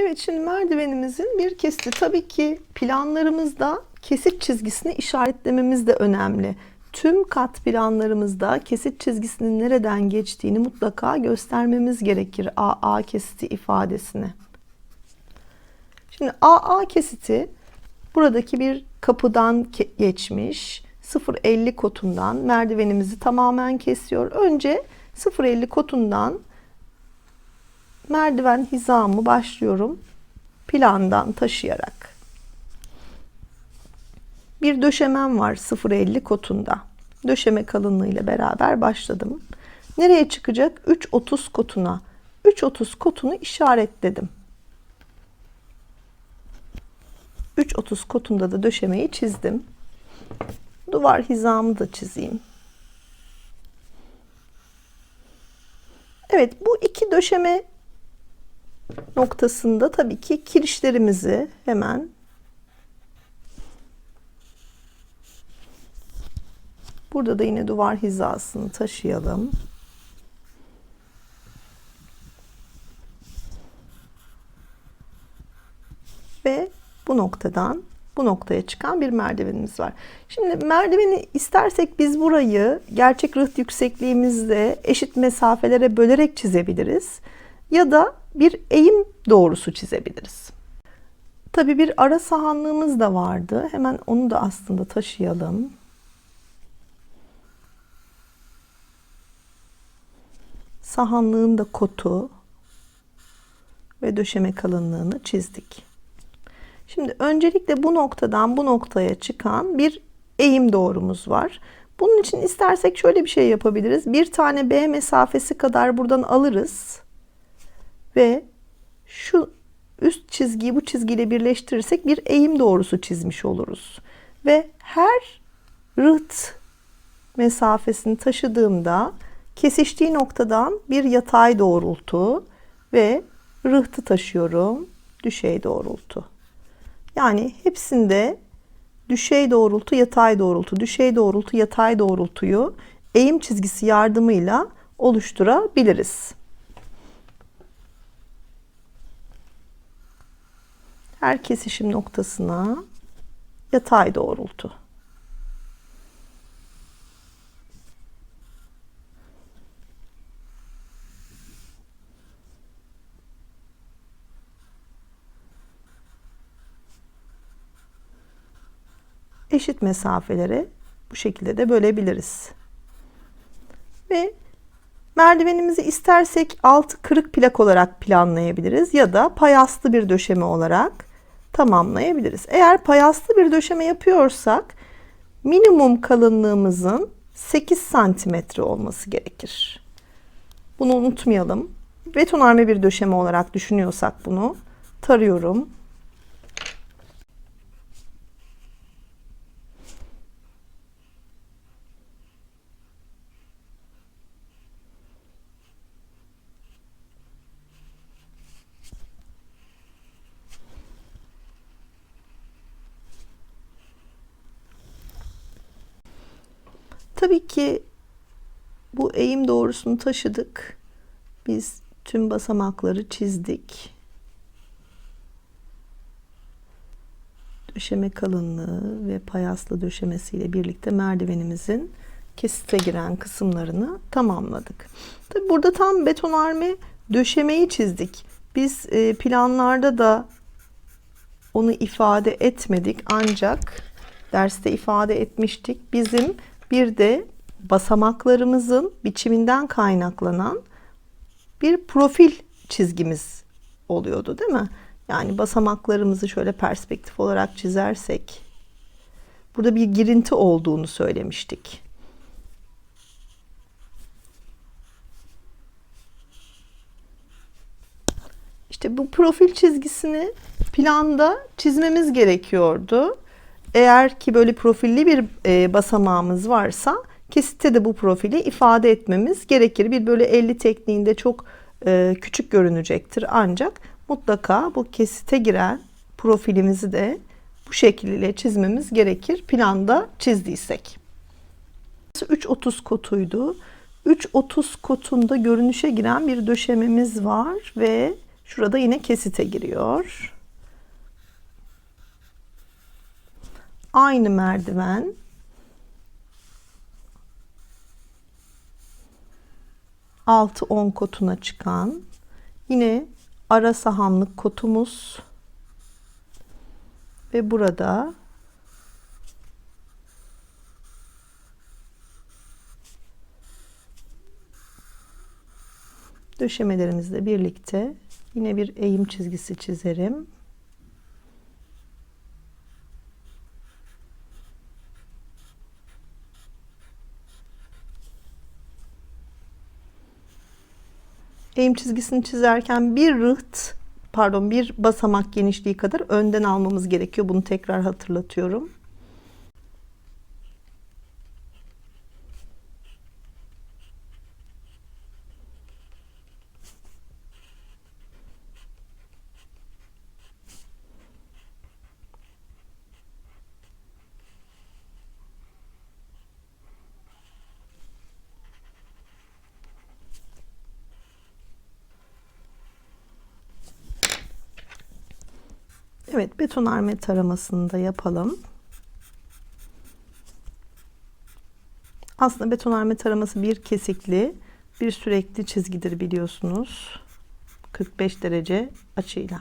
Evet şimdi merdivenimizin bir kesiti. Tabii ki planlarımızda kesit çizgisini işaretlememiz de önemli. Tüm kat planlarımızda kesit çizgisinin nereden geçtiğini mutlaka göstermemiz gerekir AA kesiti ifadesini. Şimdi AA kesiti buradaki bir kapıdan geçmiş 0.50 kotundan merdivenimizi tamamen kesiyor. Önce 0.50 kotundan merdiven hizamı başlıyorum plandan taşıyarak. Bir döşemem var 0.50 kotunda. Döşeme kalınlığıyla beraber başladım. Nereye çıkacak? 3.30 kotuna. 3.30 kotunu işaretledim. 3.30 kotunda da döşemeyi çizdim. Duvar hizamı da çizeyim. Evet bu iki döşeme noktasında tabii ki kirişlerimizi hemen burada da yine duvar hizasını taşıyalım. Ve bu noktadan bu noktaya çıkan bir merdivenimiz var. Şimdi merdiveni istersek biz burayı gerçek rıht yüksekliğimizde eşit mesafelere bölerek çizebiliriz. Ya da bir eğim doğrusu çizebiliriz. Tabi bir ara sahanlığımız da vardı. Hemen onu da aslında taşıyalım. Sahanlığın da kotu ve döşeme kalınlığını çizdik. Şimdi öncelikle bu noktadan bu noktaya çıkan bir eğim doğrumuz var. Bunun için istersek şöyle bir şey yapabiliriz. Bir tane B mesafesi kadar buradan alırız. Ve şu üst çizgiyi bu çizgiyle birleştirirsek bir eğim doğrusu çizmiş oluruz. Ve her rıht mesafesini taşıdığımda kesiştiği noktadan bir yatay doğrultu ve rıhtı taşıyorum. Düşey doğrultu. Yani hepsinde düşey doğrultu, yatay doğrultu, düşey doğrultu, yatay doğrultuyu eğim çizgisi yardımıyla oluşturabiliriz. Her kesişim noktasına yatay doğrultu. eşit mesafelere bu şekilde de bölebiliriz. Ve merdivenimizi istersek altı kırık plak olarak planlayabiliriz ya da payaslı bir döşeme olarak tamamlayabiliriz. Eğer payaslı bir döşeme yapıyorsak minimum kalınlığımızın 8 santimetre olması gerekir. Bunu unutmayalım. Betonarme bir döşeme olarak düşünüyorsak bunu tarıyorum. Tabii ki bu eğim doğrusunu taşıdık. Biz tüm basamakları çizdik. Döşeme kalınlığı ve payaslı döşemesiyle birlikte merdivenimizin kesite giren kısımlarını tamamladık. Tabii burada tam betonarme döşemeyi çizdik. Biz e, planlarda da onu ifade etmedik ancak derste ifade etmiştik. Bizim bir de basamaklarımızın biçiminden kaynaklanan bir profil çizgimiz oluyordu değil mi? Yani basamaklarımızı şöyle perspektif olarak çizersek burada bir girinti olduğunu söylemiştik. İşte bu profil çizgisini planda çizmemiz gerekiyordu. Eğer ki böyle profilli bir e, basamağımız varsa kesitte de bu profili ifade etmemiz gerekir. Bir böyle 50 tekniğinde çok e, küçük görünecektir ancak mutlaka bu kesite giren profilimizi de bu şekilde çizmemiz gerekir planda çizdiysek. 3.30 kotuydu. 3.30 kotunda görünüşe giren bir döşememiz var ve Şurada yine kesite giriyor. Aynı merdiven. Altı on kotuna çıkan yine ara sahanlık kotumuz ve burada döşemelerimizle birlikte yine bir eğim çizgisi çizerim. Eğim çizgisini çizerken bir rıht pardon bir basamak genişliği kadar önden almamız gerekiyor. Bunu tekrar hatırlatıyorum. Evet betonarme taramasını da yapalım. Aslında betonarme taraması bir kesikli bir sürekli çizgidir biliyorsunuz. 45 derece açıyla.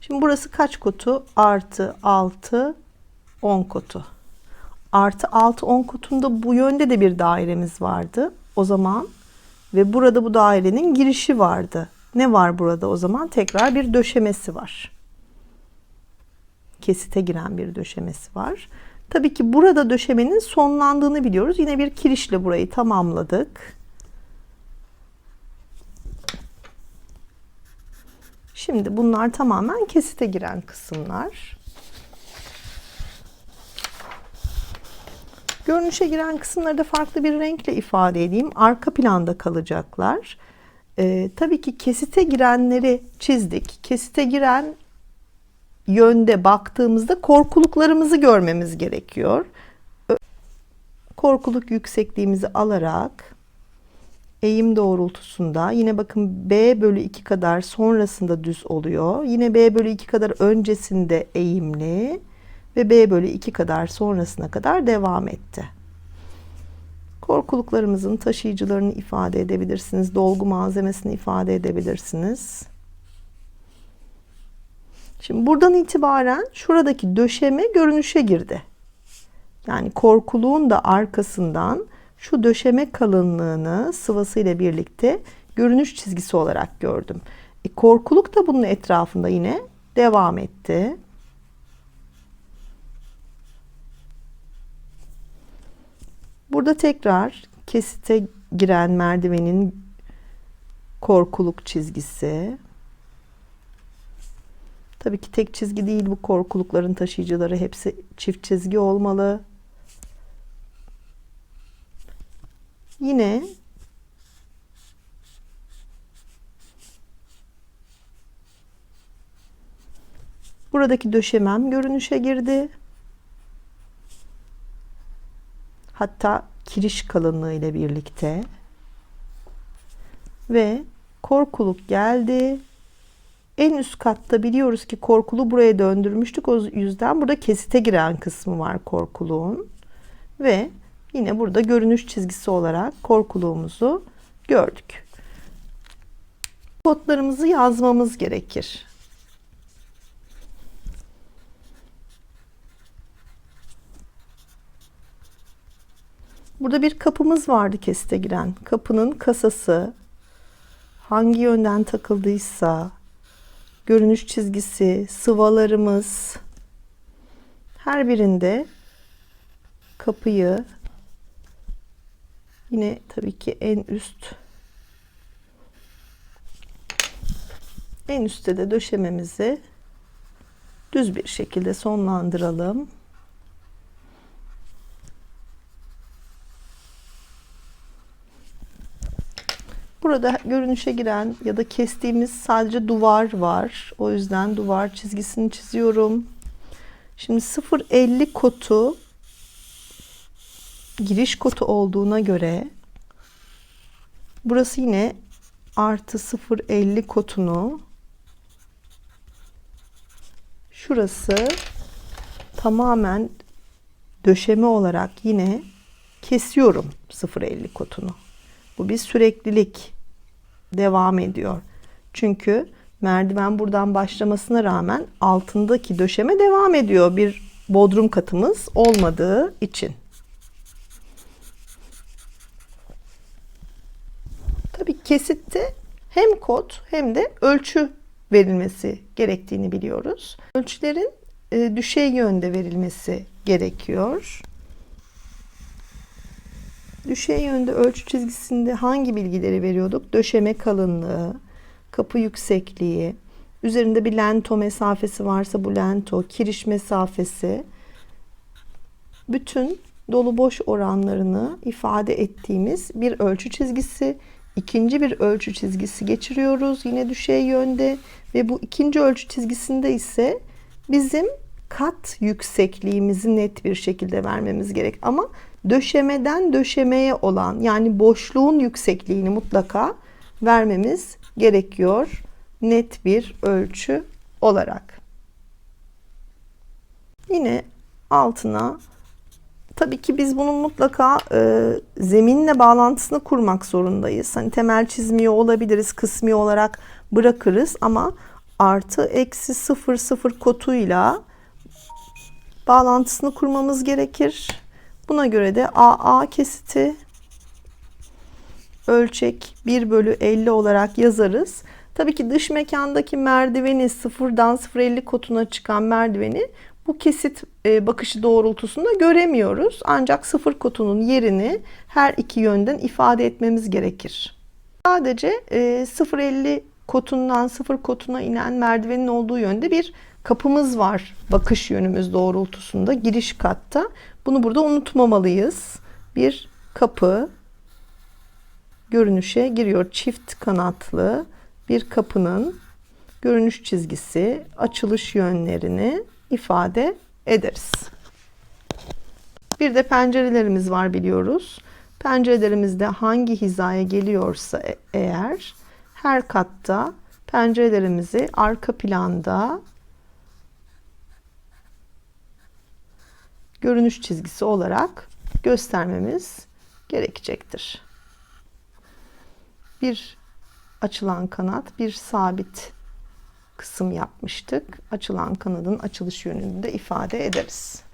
Şimdi burası kaç kotu? Artı 6 10 kotu. Artı 6 10 kotunda bu yönde de bir dairemiz vardı. O zaman ve burada bu dairenin girişi vardı. Ne var burada o zaman? Tekrar bir döşemesi var kesite giren bir döşemesi var. Tabii ki burada döşemenin sonlandığını biliyoruz. Yine bir kirişle burayı tamamladık. Şimdi bunlar tamamen kesite giren kısımlar. Görünüşe giren kısımları da farklı bir renkle ifade edeyim. Arka planda kalacaklar. Ee, tabii ki kesite girenleri çizdik. Kesite giren yönde baktığımızda korkuluklarımızı görmemiz gerekiyor. Korkuluk yüksekliğimizi alarak eğim doğrultusunda yine bakın B bölü 2 kadar sonrasında düz oluyor. Yine B bölü 2 kadar öncesinde eğimli ve B bölü 2 kadar sonrasına kadar devam etti. Korkuluklarımızın taşıyıcılarını ifade edebilirsiniz. Dolgu malzemesini ifade edebilirsiniz. Şimdi buradan itibaren şuradaki döşeme görünüşe girdi. Yani korkuluğun da arkasından şu döşeme kalınlığını sıvasıyla birlikte görünüş çizgisi olarak gördüm. E, korkuluk da bunun etrafında yine devam etti. Burada tekrar kesite giren merdivenin korkuluk çizgisi. Tabii ki tek çizgi değil bu korkulukların taşıyıcıları. Hepsi çift çizgi olmalı. Yine buradaki döşemem görünüşe girdi. Hatta kiriş kalınlığı ile birlikte ve korkuluk geldi en üst katta biliyoruz ki korkulu buraya döndürmüştük. O yüzden burada kesite giren kısmı var korkuluğun. Ve yine burada görünüş çizgisi olarak korkuluğumuzu gördük. Kodlarımızı yazmamız gerekir. Burada bir kapımız vardı kesite giren. Kapının kasası hangi yönden takıldıysa görünüş çizgisi, sıvalarımız her birinde kapıyı yine tabii ki en üst en üstte de döşememizi düz bir şekilde sonlandıralım. Burada görünüşe giren ya da kestiğimiz sadece duvar var. O yüzden duvar çizgisini çiziyorum. Şimdi 0.50 kotu giriş kotu olduğuna göre burası yine artı 0.50 kotunu şurası tamamen döşeme olarak yine kesiyorum 0.50 kotunu. Bu bir süreklilik devam ediyor. Çünkü merdiven buradan başlamasına rağmen altındaki döşeme devam ediyor. Bir bodrum katımız olmadığı için. Tabii kesitte hem kod hem de ölçü verilmesi gerektiğini biliyoruz. Ölçülerin e, düşey yönde verilmesi gerekiyor. Düşey yönde ölçü çizgisinde hangi bilgileri veriyorduk? Döşeme kalınlığı, kapı yüksekliği, üzerinde bir lento mesafesi varsa bu lento, kiriş mesafesi, bütün dolu boş oranlarını ifade ettiğimiz bir ölçü çizgisi. İkinci bir ölçü çizgisi geçiriyoruz yine düşey yönde ve bu ikinci ölçü çizgisinde ise bizim kat yüksekliğimizi net bir şekilde vermemiz gerek. Ama döşemeden döşemeye olan yani boşluğun yüksekliğini mutlaka vermemiz gerekiyor net bir ölçü olarak. Yine altına tabii ki biz bunun mutlaka e, zeminle bağlantısını kurmak zorundayız. Hani temel çizmiyor olabiliriz, kısmi olarak bırakırız ama artı eksi sıfır sıfır kotuyla bağlantısını kurmamız gerekir. Buna göre de AA kesiti ölçek 1 bölü 50 olarak yazarız. Tabii ki dış mekandaki merdiveni sıfırdan 0.50 kotuna çıkan merdiveni bu kesit e, bakışı doğrultusunda göremiyoruz. Ancak sıfır kotunun yerini her iki yönden ifade etmemiz gerekir. Sadece e, 0.50 kotundan sıfır kotuna inen merdivenin olduğu yönde bir kapımız var bakış yönümüz doğrultusunda giriş katta. Bunu burada unutmamalıyız. Bir kapı görünüşe giriyor. Çift kanatlı bir kapının görünüş çizgisi, açılış yönlerini ifade ederiz. Bir de pencerelerimiz var biliyoruz. Pencerelerimizde hangi hizaya geliyorsa e- eğer her katta pencerelerimizi arka planda görünüş çizgisi olarak göstermemiz gerekecektir. Bir açılan kanat, bir sabit kısım yapmıştık. Açılan kanadın açılış yönünü de ifade ederiz.